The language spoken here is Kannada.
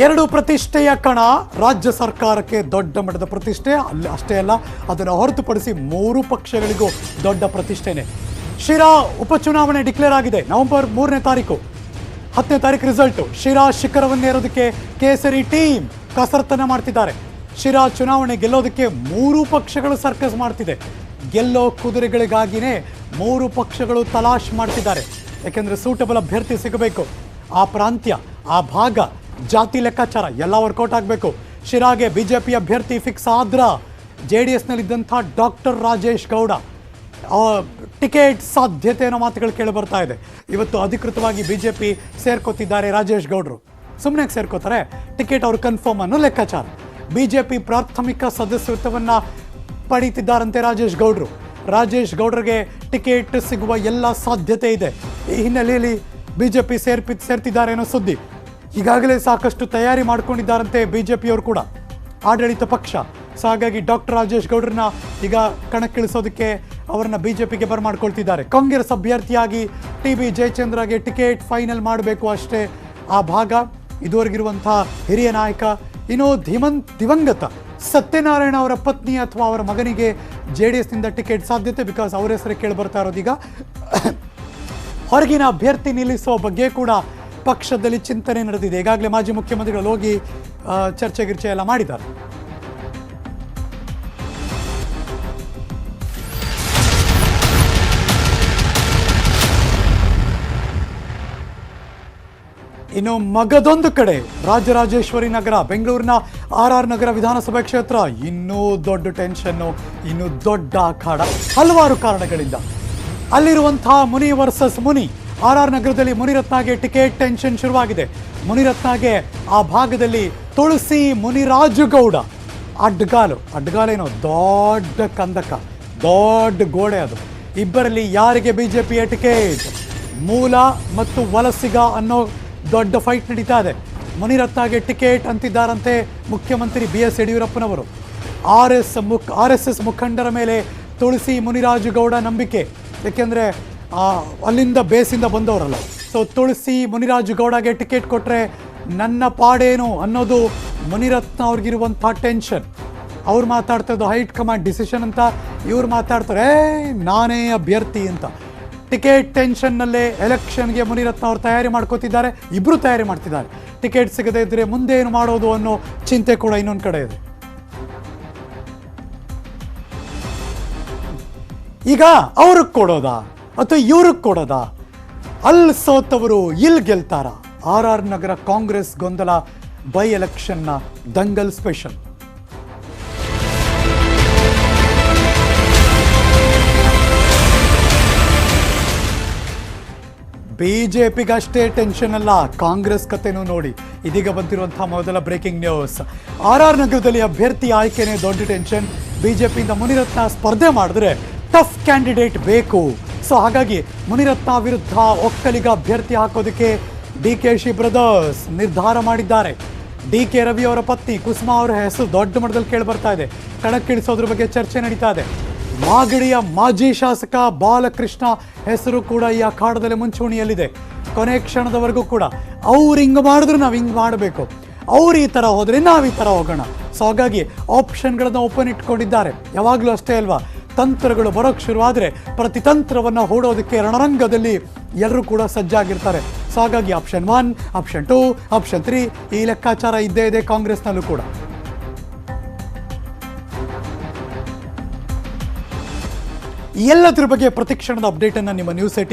ಎರಡು ಪ್ರತಿಷ್ಠೆಯ ಕಣ ರಾಜ್ಯ ಸರ್ಕಾರಕ್ಕೆ ದೊಡ್ಡ ಮಟ್ಟದ ಪ್ರತಿಷ್ಠೆ. ಅಲ್ಲಿ ಅಷ್ಟೇ ಅಲ್ಲ, ಅದನ್ನು ಹೊರತುಪಡಿಸಿ ಮೂರು ಪಕ್ಷಗಳಿಗೂ ದೊಡ್ಡ ಪ್ರತಿಷ್ಠೆನೆ. ಶಿರಾ ಉಪಚುನಾವಣೆ ಡಿಕ್ಲೇರ್ ಆಗಿದೆ. ನವೆಂಬರ್ ಮೂರನೇ ತಾರೀಕು. ಹತ್ತನೇ ತಾರೀಕು ರಿಸಲ್ಟು ಶಿರಾ ಶಿಖರವನ್ನೇರೋದಕ್ಕೆ ಕೇಸರಿ ಟೀಮ್ ಕಸರತ್ತನ್ನು ಮಾಡ್ತಿದ್ದಾರೆ. ಶಿರಾ ಚುನಾವಣೆ ಗೆಲ್ಲೋದಕ್ಕೆ ಮೂರು ಪಕ್ಷಗಳು ಸರ್ಕಸ್ ಮಾಡ್ತಿದೆ. ಗೆಲ್ಲೋ ಕುದುರೆಗಳಿಗಾಗಿನೇ ಮೂರು ಪಕ್ಷಗಳು ತಲಾಶ್ ಮಾಡ್ತಿದ್ದಾರೆ. ಯಾಕೆಂದರೆ ಸೂಟಬಲ್ ಅಭ್ಯರ್ಥಿ ಸಿಗಬೇಕು. ಆ ಪ್ರಾಂತ್ಯ, ಆ ಭಾಗ ಜಾತಿ ಲೆಕ್ಕಾಚಾರ ಎಲ್ಲ ವರ್ಕೌಟ್ ಆಗಬೇಕು. ಶಿರಾಗೆ ಬಿಜೆಪಿ ಅಭ್ಯರ್ಥಿ ಫಿಕ್ಸ್ ಆದ್ರ ಜೆ ಡಿ ಎಸ್ನಲ್ಲಿದ್ದಂಥ ಡಾಕ್ಟರ್ ರಾಜೇಶ್ ಗೌಡ ಟಿಕೆಟ್ ಸಾಧ್ಯತೆ ಅನ್ನೋ ಮಾತುಗಳು ಕೇಳಿ ಬರ್ತಾ ಇದೆ. ಇವತ್ತು ಅಧಿಕೃತವಾಗಿ ಬಿಜೆಪಿ ಸೇರ್ಕೋತಿದ್ದಾರೆ ರಾಜೇಶ್ ಗೌಡ್ರು. ಸುಮ್ಮನೆ ಸೇರ್ಕೋತಾರೆ? ಟಿಕೆಟ್ ಅವರು ಕನ್ಫರ್ಮ್ ಅನ್ನೋ ಲೆಕ್ಕಾಚಾರ. ಬಿಜೆಪಿ ಪ್ರಾಥಮಿಕ ಸದಸ್ಯತ್ವವನ್ನು ಪಡೀತಿದ್ದಾರಂತೆ ರಾಜೇಶ್ ಗೌಡ್ರು. ರಾಜೇಶ್ ಗೌಡರಿಗೆ ಟಿಕೆಟ್ ಸಿಗುವ ಎಲ್ಲ ಸಾಧ್ಯತೆ ಇದೆ. ಈ ಹಿನ್ನೆಲೆಯಲ್ಲಿ ಬಿಜೆಪಿ ಸೇರ್ಪಿ ಸೇರ್ತಿದ್ದಾರೆ ಅನ್ನೋ ಸುದ್ದಿ. ಈಗಾಗಲೇ ಸಾಕಷ್ಟು ತಯಾರಿ ಮಾಡ್ಕೊಂಡಿದ್ದಾರಂತೆ ಬಿಜೆಪಿಯವರು ಕೂಡ. ಆಡಳಿತ ಪಕ್ಷ. ಸೊ ಹಾಗಾಗಿ ಡಾಕ್ಟರ್ ರಾಜೇಶ್ ಗೌಡ್ರನ್ನ ಈಗ ಕಣಕ್ಕಿಳಿಸೋದಕ್ಕೆ ಅವರನ್ನ ಬಿಜೆಪಿಗೆ ಬರಮಾಡ್ಕೊಳ್ತಿದ್ದಾರೆ. ಕಾಂಗ್ರೆಸ್ ಅಭ್ಯರ್ಥಿಯಾಗಿ ಟಿ ಬಿ ಜಯಚಂದ್ರಗೆ ಟಿಕೆಟ್ ಫೈನಲ್ ಮಾಡಬೇಕು ಅಷ್ಟೇ ಆ ಭಾಗ. ಇದುವರೆಗಿರುವಂಥ ಹಿರಿಯ ನಾಯಕ ಇನ್ನು ಧಿಮನ್ ದಿವಂಗತ, ಸತ್ಯನಾರಾಯಣ ಅವರ ಪತ್ನಿ ಅಥವಾ ಅವರ ಮಗನಿಗೆ ಜೆ ಡಿ ಎಸ್ನಿಂದ ಟಿಕೆಟ್ ಸಾಧ್ಯತೆ ಬಿಕಾಸ್ ಅವರ ಹೆಸರು ಕೇಳಿ ಬರ್ತಾ ಇರೋದೀಗ ಹೊರಗಿನ ಅಭ್ಯರ್ಥಿ ನಿಲ್ಲಿಸುವ ಬಗ್ಗೆ ಕೂಡ ಪಕ್ಷದಲ್ಲಿ ಚಿಂತನೆ ನಡೆದಿದೆ. ಈಗಾಗಲೇ ಮಾಜಿ ಮುಖ್ಯಮಂತ್ರಿಗಳು ಹೋಗಿ ಚರ್ಚೆ ಗಿರ್ಚೆ ಎಲ್ಲ ಮಾಡಿದ್ದಾರೆ. ಇನ್ನು ಮಗದೊಂದು ಕಡೆ ರಾಜರಾಜೇಶ್ವರಿ ನಗರ, ಬೆಂಗಳೂರಿನ ಆರ್ ಆರ್ ನಗರ ವಿಧಾನಸಭಾ ಕ್ಷೇತ್ರ ಇನ್ನೂ ದೊಡ್ಡ ಟೆನ್ಷನ್ನು, ಇನ್ನೂ ದೊಡ್ಡ ಅಖಾಡ ಹಲವಾರು ಕಾರಣಗಳಿಂದ. ಅಲ್ಲಿರುವಂತಹ Muni versus Muni R R ನಗರದಲ್ಲಿ ಮುನಿರತ್ನಾಗೆ ಟಿಕೆಟ್ ಟೆನ್ಷನ್ ಶುರುವಾಗಿದೆ. ಮುನಿರತ್ನಾಗೆ ಆ ಭಾಗದಲ್ಲಿ ತುಳಸಿ ಮುನಿರಾಜುಗೌಡ. ಅಡ್ಗಾಲು ಅಡ್ಗಾಲೇನೋ ದೊಡ್ಡ ಕಂದಕ, ದೊಡ್ಡ ಗೋಡೆ ಅದು. ಇಬ್ಬರಲ್ಲಿ ಯಾರಿಗೆ ಬಿ ಜೆ ಪಿಯ ಟಿಕೆಟ್? ಮೂಲ ಮತ್ತು ವಲಸಿಗ ಅನ್ನೋ ದೊಡ್ಡ ಫೈಟ್ ನಡೀತಾ ಇದೆ. ಮುನಿರತ್ನಾಗೆ ಟಿಕೆಟ್ ಅಂತಿದ್ದಾರಂತೆ ಮುಖ್ಯಮಂತ್ರಿ ಬಿ ಎಸ್ ಯಡಿಯೂರಪ್ಪನವರು. ಆರ್ ಎಸ್ ಮುಖ್, ಆರ್ ಎಸ್ ಎಸ್ ಮುಖಂಡರ ಮೇಲೆ ತುಳಸಿ ಮುನಿರಾಜುಗೌಡ ನಂಬಿಕೆ. ಯಾಕೆಂದರೆ ಅಲ್ಲಿಂದ ಬೇಸಿಂದ ಬಂದವರಲ್ಲ. ಸೊ ತುಳಸಿ ಮುನಿರಾಜುಗೌಡಗೆ ಟಿಕೆಟ್ ಕೊಟ್ಟರೆ ನನ್ನ ಪಾಡೇನು ಅನ್ನೋದು ಮುನಿರತ್ನ ಅವ್ರಿಗಿರುವಂಥ ಟೆನ್ಷನ್ ಅವ್ರು ಮಾತಾಡ್ತಾ ಇದ್ದು ಹೈಟ್ ಕಮಾಂಡ್ ಡಿಸಿಷನ್ ಅಂತ ಇವ್ರು ಮಾತಾಡ್ತಾರೆ "ಏ, ನಾನೇ ಅಭ್ಯರ್ಥಿ ಅಂತ. ಟಿಕೆಟ್ ಟೆನ್ಷನ್ನಲ್ಲೇ ಎಲೆಕ್ಷನ್ಗೆ ಮುನಿರತ್ನ ಅವರು ತಯಾರಿ ಮಾಡ್ಕೋತಿದ್ದಾರೆ ಇಬ್ಬರು ತಯಾರಿ ಮಾಡ್ತಿದ್ದಾರೆ. ಟಿಕೆಟ್ ಸಿಗದೇ ಇದ್ದರೆ ಮುಂದೆ ಏನು ಮಾಡೋದು ಅನ್ನೋ ಚಿಂತೆ ಕೂಡ ಇನ್ನೊಂದು ಕಡೆ ಇದೆ. ಈಗ ಅವ್ರಿಗೆ ಕೊಡೋದಾ? ಅಥವಾ ಇವ್ರಿಗೆ ಕೊಡೋದಾ? ಅಲ್ಲಿ ಸೋತವರು ಇಲ್ಲಿ ಗೆಲ್ತಾರ? ಆರ್ ಆರ್ ನಗರ ಕಾಂಗ್ರೆಸ್ ಗೊಂದಲ ಬೈ ಎಲೆಕ್ಷನ್ನ ದಂಗಲ್ ಸ್ಪೆಷಲ್. ಬಿಜೆಪಿಗಷ್ಟೇ ಟೆನ್ಷನ್ ಅಲ್ಲ, ಕಾಂಗ್ರೆಸ್ ಕತೆನೂ ನೋಡಿ. ಇದೀಗ ಬಂದಿರುವಂತಹ ಮೊದಲ ಬ್ರೇಕಿಂಗ್ ನ್ಯೂಸ್. ಆರ್ ಆರ್ ನಗರದಲ್ಲಿ ಅಭ್ಯರ್ಥಿ ಆಯ್ಕೆನೇ ದೊಡ್ಡ ಟೆನ್ಷನ್. ಬಿಜೆಪಿಯಿಂದ ಮುನಿರತ್ನ ಸ್ಪರ್ಧೆ ಮಾಡಿದ್ರೆ ಟಫ್ ಕ್ಯಾಂಡಿಡೇಟ್ ಬೇಕು. ಸೊ ಹಾಗಾಗಿ ಮುನಿರತ್ನ ವಿರುದ್ಧ ಒಕ್ಕಲಿಗ ಅಭ್ಯರ್ಥಿ ಹಾಕೋದಕ್ಕೆ ಡಿ ಕೆ ಶಿ ಬ್ರದರ್ಸ್ ನಿರ್ಧಾರ ಮಾಡಿದ್ದಾರೆ. ಡಿ ಕೆ ರವಿ ಅವರ ಪತ್ನಿ ಕುಸುಮಾ ಅವರ ಹೆಸರು ದೊಡ್ಡ ಮಟ್ಟದಲ್ಲಿ ಕೇಳಿ ಬರ್ತಾ ಇದೆ. ಕಣಕ್ಕಿಳಿಸೋದ್ರ ಬಗ್ಗೆ ಚರ್ಚೆ ನಡೀತಾ ಇದೆ. ಮಾಗಡಿಯ ಮಾಜಿ ಶಾಸಕ ಬಾಲಕೃಷ್ಣ ಹೆಸರು ಕೂಡ ಈ ಅಖಾಡದಲ್ಲಿ ಮುಂಚೂಣಿಯಲ್ಲಿದೆ. ಕೊನೆ ಕ್ಷಣದವರೆಗೂ ಕೂಡ ಅವ್ರು ಹಿಂಗೆ ಮಾಡಿದ್ರು ನಾವು ಹಿಂಗೆ ಮಾಡಬೇಕು. ಅವ್ರು ಈ ಥರ ಹೋದರೆ ನಾವು ಈ ಥರ ಹೋಗೋಣ. ಸೊ ಹಾಗಾಗಿ ಆಪ್ಷನ್ಗಳನ್ನು ಓಪನ್ ಇಟ್ಕೊಂಡಿದ್ದಾರೆ. ಯಾವಾಗಲೂ ಅಷ್ಟೇ ಅಲ್ವಾ? ತಂತ್ರಗಳು ಬರೋಕ್ಕೆ ಶುರುವಾದರೆ ಪ್ರತಿ ತಂತ್ರವನ್ನು ಹೂಡೋದಕ್ಕೆ ರಣರಂಗದಲ್ಲಿ ಎಲ್ಲರೂ ಕೂಡ ಸಜ್ಜಾಗಿರ್ತಾರೆ. ಸೊ ಹಾಗಾಗಿ option one option two option three ಈ ಲೆಕ್ಕಾಚಾರ ಇದ್ದೇ ಇದೆ ಕಾಂಗ್ರೆಸ್ನಲ್ಲೂ ಕೂಡ. ಎಲ್ಲದರ ಬಗ್ಗೆ ಪ್ರತಿಕ್ಷಣದ ಅಪ್ಡೇಟನ್ನು ನಿಮ್ಮ ನ್ಯೂಸ್ ಸೆಟ್ಟಿಂಗ್